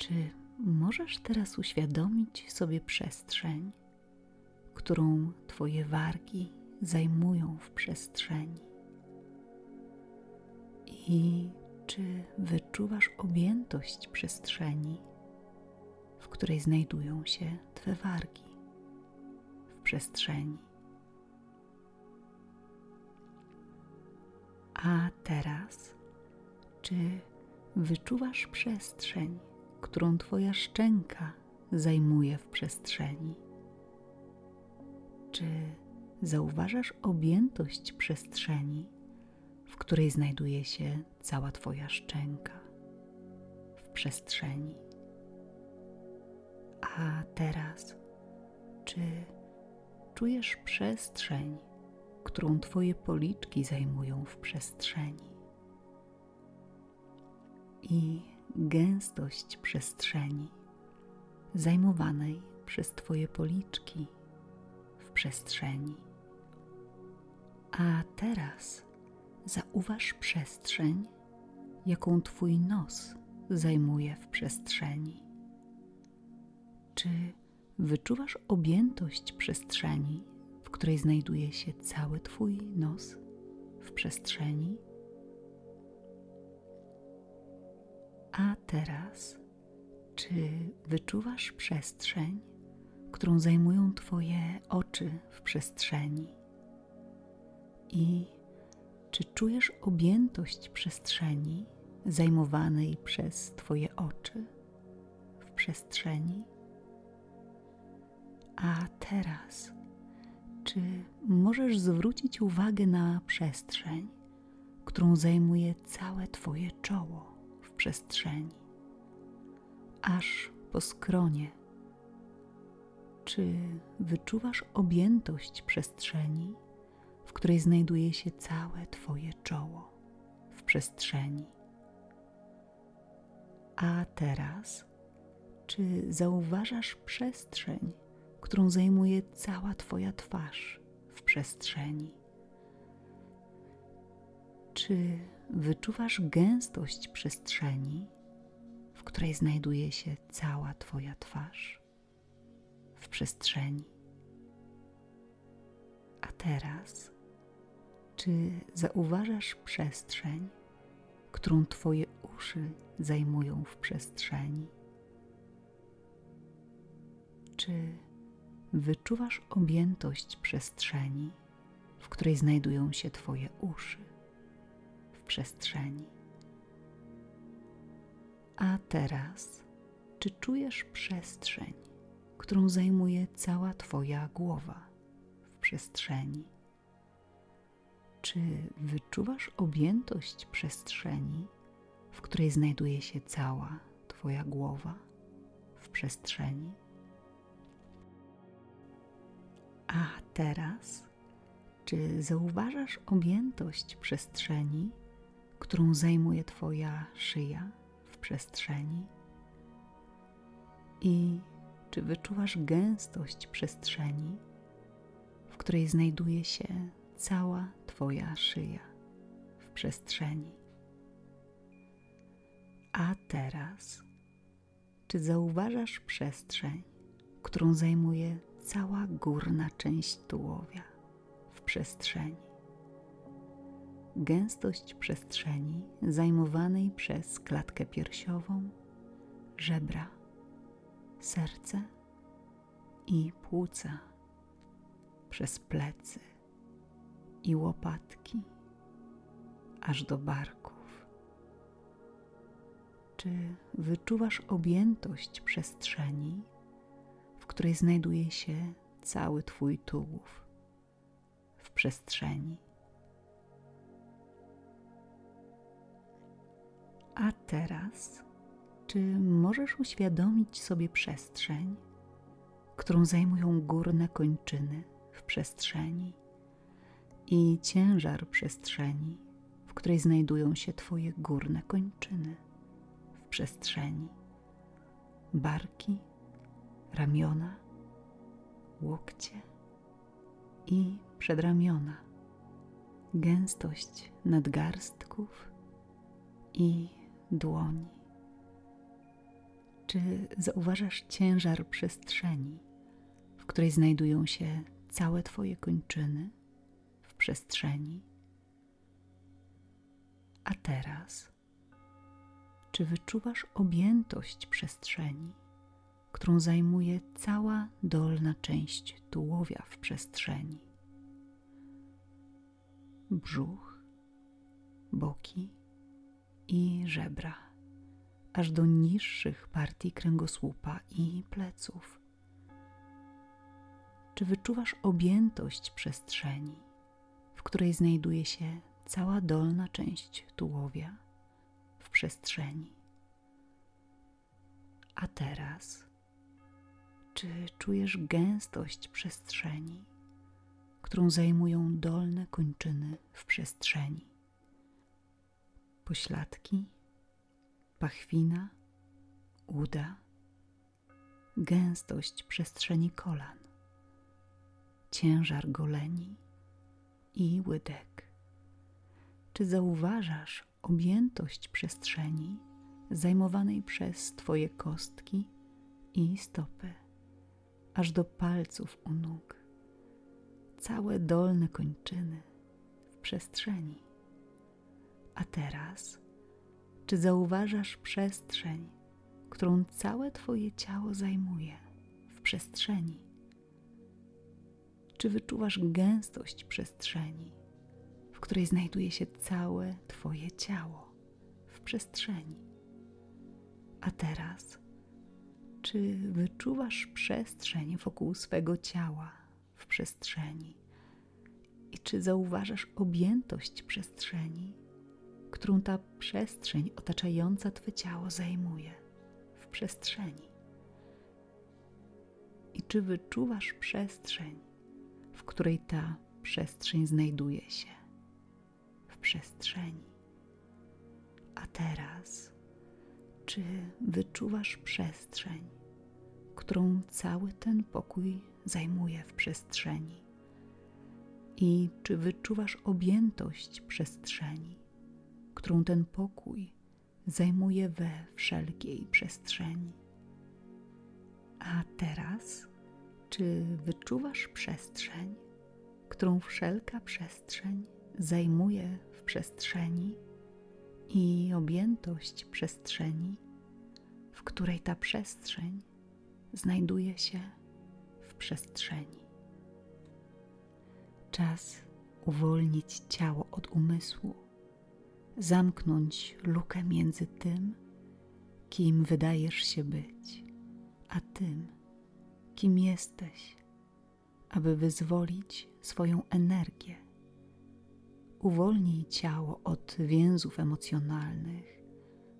Czy możesz teraz uświadomić sobie przestrzeń, którą Twoje wargi zajmują w przestrzeni? I czy wyczuwasz objętość przestrzeni, w której znajdują się Twe wargi w przestrzeni? A teraz, czy wyczuwasz przestrzeń, którą Twoja szczęka zajmuje w przestrzeni? Czy zauważasz objętość przestrzeni, w której znajduje się cała Twoja szczęka w przestrzeni? A teraz, czy czujesz przestrzeń, którą Twoje policzki zajmują w przestrzeni? I gęstość przestrzeni zajmowanej przez Twoje policzki w przestrzeni. A teraz zauważ przestrzeń, jaką Twój nos zajmuje w przestrzeni. Czy wyczuwasz objętość przestrzeni, w której znajduje się cały Twój nos w przestrzeni? A teraz, czy wyczuwasz przestrzeń, którą zajmują Twoje oczy w przestrzeni? I czy czujesz objętość przestrzeni zajmowanej przez Twoje oczy w przestrzeni? A teraz, czy możesz zwrócić uwagę na przestrzeń, którą zajmuje całe Twoje czoło przestrzeni, aż po skronie? Czy wyczuwasz objętość przestrzeni, w której znajduje się całe Twoje czoło w przestrzeni? A teraz, czy zauważasz przestrzeń, którą zajmuje cała Twoja twarz w przestrzeni? Czy wyczuwasz gęstość przestrzeni, w której znajduje się cała Twoja twarz w przestrzeni? A teraz, czy zauważasz przestrzeń, którą Twoje uszy zajmują w przestrzeni? Czy wyczuwasz objętość przestrzeni, w której znajdują się Twoje uszy przestrzeni? A teraz, czy czujesz przestrzeń, którą zajmuje cała Twoja głowa w przestrzeni? Czy wyczuwasz objętość przestrzeni, w której znajduje się cała Twoja głowa w przestrzeni? A teraz, czy zauważasz objętość przestrzeni, którą zajmuje Twoja szyja w przestrzeni? I czy wyczuwasz gęstość przestrzeni, w której znajduje się cała Twoja szyja w przestrzeni? A teraz, czy zauważasz przestrzeń, którą zajmuje cała górna część tułowia w przestrzeni. Gęstość przestrzeni zajmowanej przez klatkę piersiową, żebra, serce i płuca, przez plecy i łopatki, aż do barków. Czy wyczuwasz objętość przestrzeni? której znajduje się cały Twój tułów w przestrzeni. A teraz, czy możesz uświadomić sobie przestrzeń, którą zajmują górne kończyny w przestrzeni i ciężar przestrzeni, w której znajdują się Twoje górne kończyny w przestrzeni, barki ramiona, łokcie i przedramiona, gęstość nadgarstków i dłoni. Czy zauważasz ciężar przestrzeni, w której znajdują się całe Twoje kończyny w przestrzeni? A teraz, czy wyczuwasz objętość przestrzeni, którą zajmuje cała dolna część tułowia w przestrzeni? Brzuch, boki i żebra, aż do niższych partii kręgosłupa i pleców. Czy wyczuwasz objętość przestrzeni, w której znajduje się cała dolna część tułowia w przestrzeni? A teraz, czy czujesz gęstość przestrzeni, którą zajmują dolne kończyny w przestrzeni? Pośladki, pachwina, uda, gęstość przestrzeni kolan, ciężar goleni i łydek. Czy zauważasz objętość przestrzeni zajmowanej przez Twoje kostki i stopy, aż do palców u nóg, całe dolne kończyny w przestrzeni? A teraz, czy zauważasz przestrzeń, którą całe Twoje ciało zajmuje w przestrzeni? Czy wyczuwasz gęstość przestrzeni, w której znajduje się całe Twoje ciało w przestrzeni? A teraz, czy wyczuwasz przestrzeń wokół swego ciała w przestrzeni? I czy zauważasz objętość przestrzeni, którą ta przestrzeń otaczająca Twe ciało zajmuje w przestrzeni? I czy wyczuwasz przestrzeń, w której ta przestrzeń znajduje się w przestrzeni? A teraz, czy wyczuwasz przestrzeń, którą cały ten pokój zajmuje w przestrzeni? I czy wyczuwasz objętość przestrzeni, którą ten pokój zajmuje we wszelkiej przestrzeni? A teraz, czy wyczuwasz przestrzeń, którą wszelka przestrzeń zajmuje w przestrzeni i objętość przestrzeni, w której ta przestrzeń znajduje się w przestrzeni? Czas uwolnić ciało od umysłu, zamknąć lukę między tym, kim wydajesz się być, a tym, kim jesteś, aby wyzwolić swoją energię. Uwolnij ciało od więzów emocjonalnych,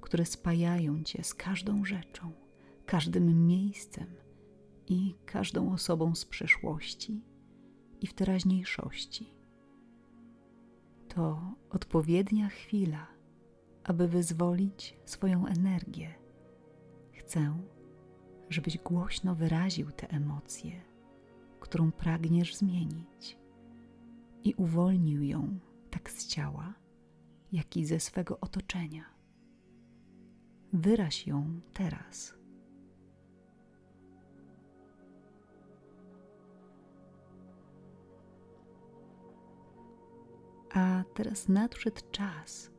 które spajają cię z każdą rzeczą, każdym miejscem i każdą osobą z przeszłości i w teraźniejszości. To odpowiednia chwila, aby wyzwolić swoją energię. Chcę, żebyś głośno wyraził tę emocję, którą pragniesz zmienić, i uwolnił ją tak z ciała, jak i ze swego otoczenia. Wyraź ją teraz. A teraz nadszedł czas,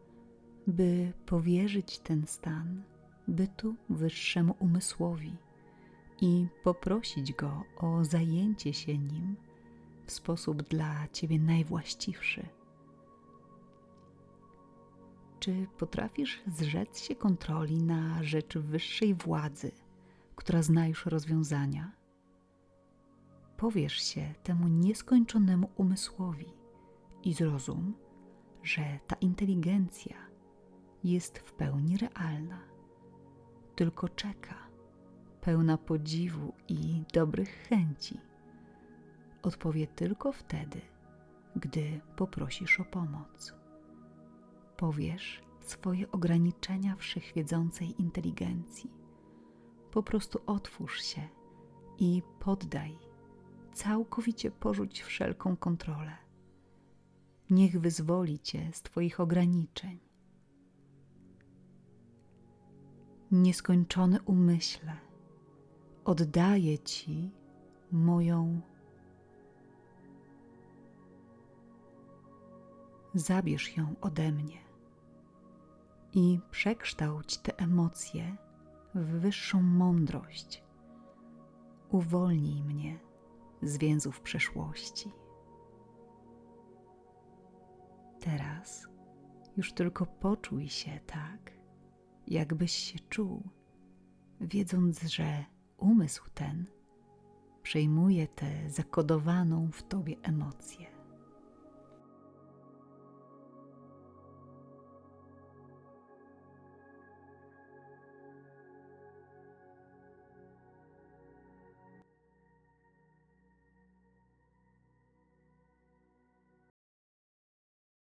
by powierzyć ten stan bytu wyższemu umysłowi i poprosić go o zajęcie się nim w sposób dla ciebie najwłaściwszy. Czy potrafisz zrzec się kontroli na rzecz wyższej władzy, która zna już rozwiązania? Powiesz się temu nieskończonemu umysłowi i zrozum, że ta inteligencja jest w pełni realna, tylko czeka, pełna podziwu i dobrych chęci. Odpowie tylko wtedy, gdy poprosisz o pomoc. Powiesz swoje ograniczenia wszechwiedzącej inteligencji. Po prostu otwórz się i poddaj, całkowicie porzuć wszelką kontrolę niech wyzwoli Cię z Twoich ograniczeń. nieskończony umyśle, oddaję Ci moją. Zabierz ją ode mnie i przekształć te emocje w wyższą mądrość. Uwolnij mnie z więzów przeszłości. Teraz już tylko poczuj się tak, jakbyś się czuł, wiedząc, że umysł ten przejmuje tę zakodowaną w tobie emocję.